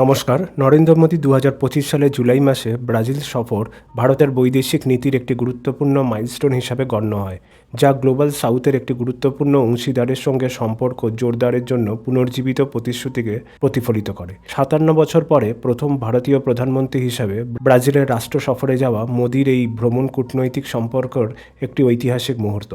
নমস্কার। নরেন্দ্র মোদী দু হাজার পঁচিশ সালের জুলাই মাসে ব্রাজিল সফর ভারতের বৈদেশিক নীতির একটি গুরুত্বপূর্ণ মাইলস্টোন হিসাবে গণ্য হয়, যা গ্লোবাল সাউথের একটি গুরুত্বপূর্ণ অংশীদারের সঙ্গে সম্পর্ক জোরদারের জন্য পুনর্জীবিত প্রতিশ্রুতিকে প্রতিফলিত করে। সাতান্ন বছর পরে প্রথম ভারতীয় প্রধানমন্ত্রী হিসাবে ব্রাজিলের রাষ্ট্র সফরে যাওয়া মোদির এই ভ্রমণ কূটনৈতিক সম্পর্কের একটি ঐতিহাসিক মুহূর্ত।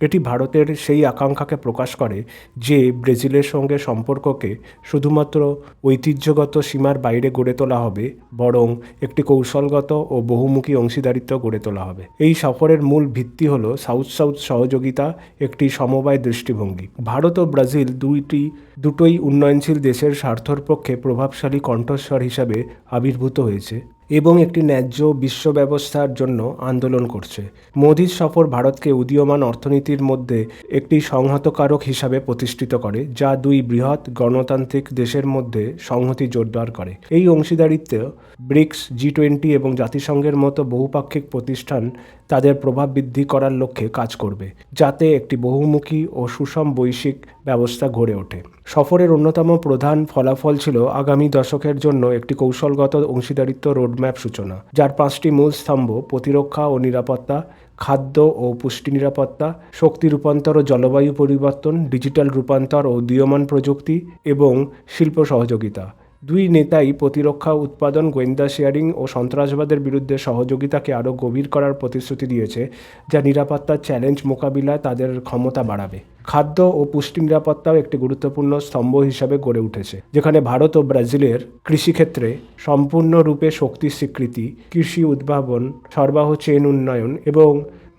এটি ভারতের সেই আকাঙ্ক্ষাকে প্রকাশ করে যে ব্রাজিলের সঙ্গে সম্পর্ককে শুধুমাত্র ঐতিহ্যগত সীমার বাইরে গড়ে তোলা হবে, বরং একটি কৌশলগত ও বহুমুখী অংশীদারিত্ব গড়ে তোলা হবে। এই সফরের মূল ভিত্তি হল সাউথ সাউথ সহযোগিতা, একটি সমবায় দৃষ্টিভঙ্গি। ভারত ও ব্রাজিল দুইটি, দুটোই উন্নয়নশীল দেশের স্বার্থর পক্ষে প্রভাবশালী কণ্ঠস্বর হিসাবে আবির্ভূত হয়েছে। এবং একটি ন্যায্য বিশ্ব ব্যবস্থার জন্য আন্দোলন করছে। মোদির সফর ভারতকে উদীয়মান অর্থনীতির মধ্যে একটি সংহতকারক হিসাবে প্রতিষ্ঠিত করে, যা দুই বৃহৎ গণতান্ত্রিক দেশের মধ্যে সংহতি জোরদার করে। এই অংশীদারিত্ব ব্রিক্স, জি টোয়েন্টি এবং জাতিসংঘের মতো বহুপাক্ষিক প্রতিষ্ঠান তাদের প্রভাব বৃদ্ধি করার লক্ষ্যে কাজ করবে, যাতে একটি বহুমুখী ও সুষম বৈশ্বিক ব্যবস্থা গড়ে ওঠে। সফরের অন্যতম প্রধান ফলাফল ছিল আগামী দশকের জন্য একটি কৌশলগত অংশীদারিত্ব রোডম্যাপ সূচনা, যার পাঁচটি মূল স্তম্ভ প্রতিরক্ষা ও নিরাপত্তা, খাদ্য ও পুষ্টি নিরাপত্তা, শক্তি রূপান্তর ও জলবায়ু পরিবর্তন, ডিজিটাল রূপান্তর ও উদীয়মান প্রযুক্তি এবং শিল্প সহযোগিতা। দুই নেতাই প্রতিরক্ষা, উৎপাদন, গোয়েন্দা শেয়ারিং ও সন্ত্রাসবাদের বিরুদ্ধে সহযোগিতাকে আরও গভীর করার প্রতিশ্রুতি দিয়েছে, যা নিরাপত্তার চ্যালেঞ্জ মোকাবিলায় তাদের ক্ষমতা বাড়াবে। খাদ্য ও পুষ্টি নিরাপত্তাও একটি গুরুত্বপূর্ণ স্তম্ভ হিসাবে গড়ে উঠেছে, যেখানে ভারত ও ব্রাজিলের কৃষিক্ষেত্রে সম্পূর্ণরূপে শক্তির স্বীকৃতি, কৃষি উদ্ভাবন, সরবরাহ চেন উন্নয়ন এবং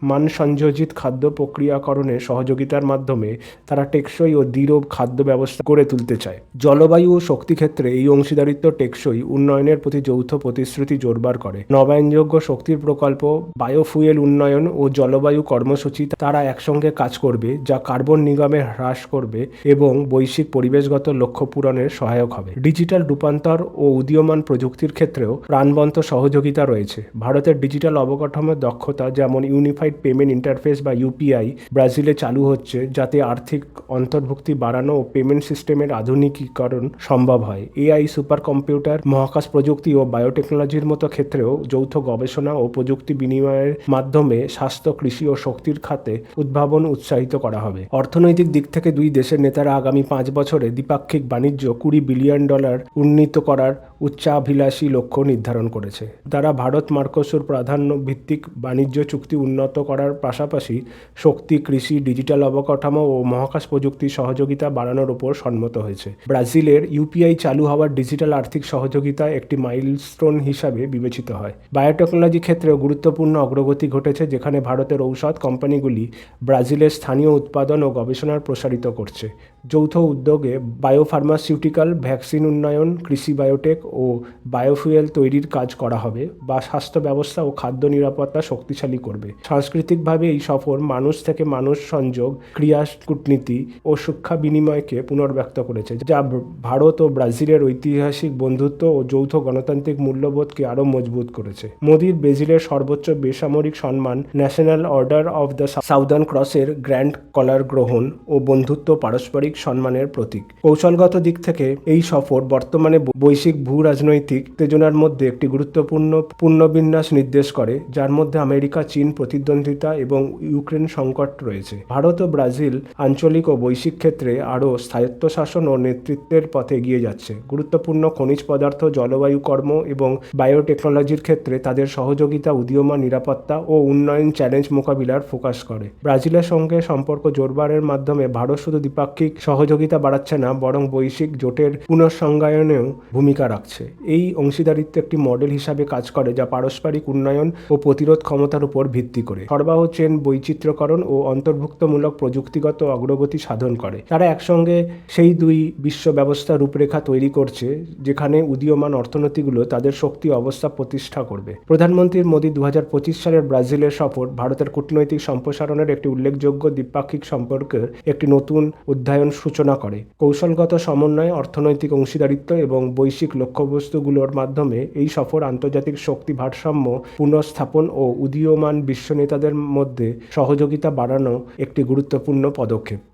মান সংযোজিত খাদ্য প্রক্রিয়াকরণে সহযোগিতার মাধ্যমে তারা টেকসই ও দৃঢ় খাদ্য ব্যবস্থা গড়ে তুলতে চায়। জলবায়ু ও শক্তি ক্ষেত্রে এই অংশীদারিত্ব টেকসই উন্নয়নের প্রতি যৌথ প্রতিশ্রুতি জোরবার করে। নবায়নযোগ্য শক্তির প্রকল্প, বায়োফুয়েল উন্নয়ন ও জলবায়ু কর্মসূচি তারা একসঙ্গে কাজ করবে, যা কার্বন নিগমে হ্রাস করবে এবং বৈশ্বিক পরিবেশগত লক্ষ্য পূরণের সহায়ক হবে। ডিজিটাল রূপান্তর ও উদীয়মান প্রযুক্তির ক্ষেত্রেও প্রাণবন্ত সহযোগিতা রয়েছে। ভারতের ডিজিটাল অবকাঠামোর দক্ষতা যেমন ইউনিফাইড পেমেন্ট ইন্টারফেস বা ইউপিআই ব্রাজিলে চালু হচ্ছে, যাতে আর্থিক অন্তর্ভুক্তি বাড়ানো ও পেমেন্ট সিস্টেমের আধুনিকীকরণ সম্ভব হয়। এআই সুপার কম্পিউটার মহাকাশ প্রযুক্তি ও বায়োটেকনোলজির মতো ক্ষেত্রেও যৌথ গবেষণা ও প্রযুক্তি বিনিময়ের মাধ্যমে স্বাস্থ্য, কৃষি ও শক্তির খাতে উদ্ভাবন উৎসাহিত করা হবে। অর্থনৈতিক দিক থেকে দুই দেশের নেতারা আগামী পাঁচ বছরে দ্বিপাক্ষিক বাণিজ্য কুড়ি বিলিয়ন ডলার উন্নীত করার উচ্চাভিলাষী লক্ষ্য নির্ধারণ করেছে। তারা ভারত, মার্কোসুর প্রাধান্য ভিত্তিক বাণিজ্য চুক্তি উন্নত করার পাশাপাশি শক্তি, কৃষি, ডিজিটাল অবকাঠামো ও মহাকাশ প্রযুক্তির সহযোগিতা বাড়ানোর উপর সম্মত হয়েছে। ব্রাজিলের ইউপিআই চালু হওয়ার ডিজিটাল আর্থিক সহযোগিতা একটি মাইলস্টোন হিসাবে বিবেচিত হয়। বায়োটেকনোলজি ক্ষেত্রেও গুরুত্বপূর্ণ অগ্রগতি ঘটেছে, যেখানে ভারতের ঔষধ কোম্পানিগুলি ব্রাজিলের স্থানীয় উৎপাদন ও গবেষণার প্রসারিত করছে। যৌথ উদ্যোগে বায়োফার্মাসিউটিক্যাল, ভ্যাকসিন উন্নয়ন, কৃষি বায়োটেক ও বায়োফুয়েল তৈরির কাজ করা হবে বা স্বাস্থ্য ব্যবস্থা ও খাদ্য নিরাপত্তা শক্তিশালী করবে। সাংস্কৃতিকভাবে এই সফর মানুষ থেকে মানুষ সংযোগ, ক্রিয়া, কূটনীতি ও শিক্ষা বিনিময়কে পুনর্ব্যক্ত করেছে, যা ভারত ও ব্রাজিলের ঐতিহাসিক বন্ধুত্ব ও যৌথ গণতান্ত্রিক মূল্যবোধকে আরও মজবুত করেছে। মোদির ব্রাজিলের সর্বোচ্চ বেসামরিক সম্মান, national order of the southern ক্রসের গ্র্যান্ড কলার গ্রহণ ও বন্ধুত্ব পারস্পরিক সম্মানের প্রতীক। কৌশলগত দিক থেকে এই সফর বর্তমানে বৈশ্বিক ভূ রাজনৈতিক উত্তেজনার মধ্যে একটি গুরুত্বপূর্ণ পুনর্বিন্যাস নির্দেশ করে, যার মধ্যে আমেরিকা, চীন, প্রতিদ্বন্দ্বিতা এবং ইউক্রেন সংকট রয়েছে। ভারত ও ব্রাজিল আঞ্চলিক ও বৈশ্বিক ক্ষেত্রে আরও স্থায়ত্বশাসন ও নেতৃত্বের পথে এগিয়ে যাচ্ছে। গুরুত্বপূর্ণ খনিজ পদার্থ, জলবায়ু কর্ম এবং বায়োটেকনোলজির ক্ষেত্রে তাদের সহযোগিতা, উদীয়মান নিরাপত্তা ও উন্নয়ন চ্যালেঞ্জ মোকাবিলার ফোকাস করে। ব্রাজিলের সঙ্গে সম্পর্ক জোরবারের মাধ্যমে ভারত শুধু দ্বিপাক্ষিক সহযোগিতা বাড়াচ্ছে না, বরং বৈশ্বিক জোটের পুনঃসংজ্ঞায়নেও ভূমিকা রাখছে। এই অংশীদারিত্ব একটি মডেল হিসাবে কাজ করে যা পারস্পরিক উন্নয়ন ও প্রতিরোধ ক্ষমতার উপর ভিত্তি করে। সরবরাহ চেন বৈচিত্র্যকরণ ও অন্তর্ভুক্তমূলক প্রযুক্তিগত অগ্রগতি সাধন করে। তারা একসঙ্গে সেই দুই বিশ্ব ব্যবস্থা রূপরেখা তৈরি করছে, যেখানে উদীয়মান অর্থনীতিগুলো তাদের শক্তি অবস্থা প্রতিষ্ঠা করবে। প্রধানমন্ত্রীর মোদী দু হাজার পঁচিশ সালের ব্রাজিলের সফর ভারতের কূটনৈতিক সম্প্রসারণের একটি উল্লেখযোগ্য দ্বিপাক্ষিক সম্পর্কের একটি নতুন অধ্যায়ন সূচনা করে। কৌশলগত সমন্বয়, অর্থনৈতিক অংশীদারিত্ব এবং বৈশ্বিক লক্ষ্যবস্তুগুলোর মাধ্যমে এই সফর আন্তর্জাতিক শক্তি ভারসাম্য, পুনঃস্থাপন ও উদীয়মান বিশ্ব নেতাদের মধ্যে সহযোগিতা বাড়ানো একটি গুরুত্বপূর্ণ পদক্ষেপ।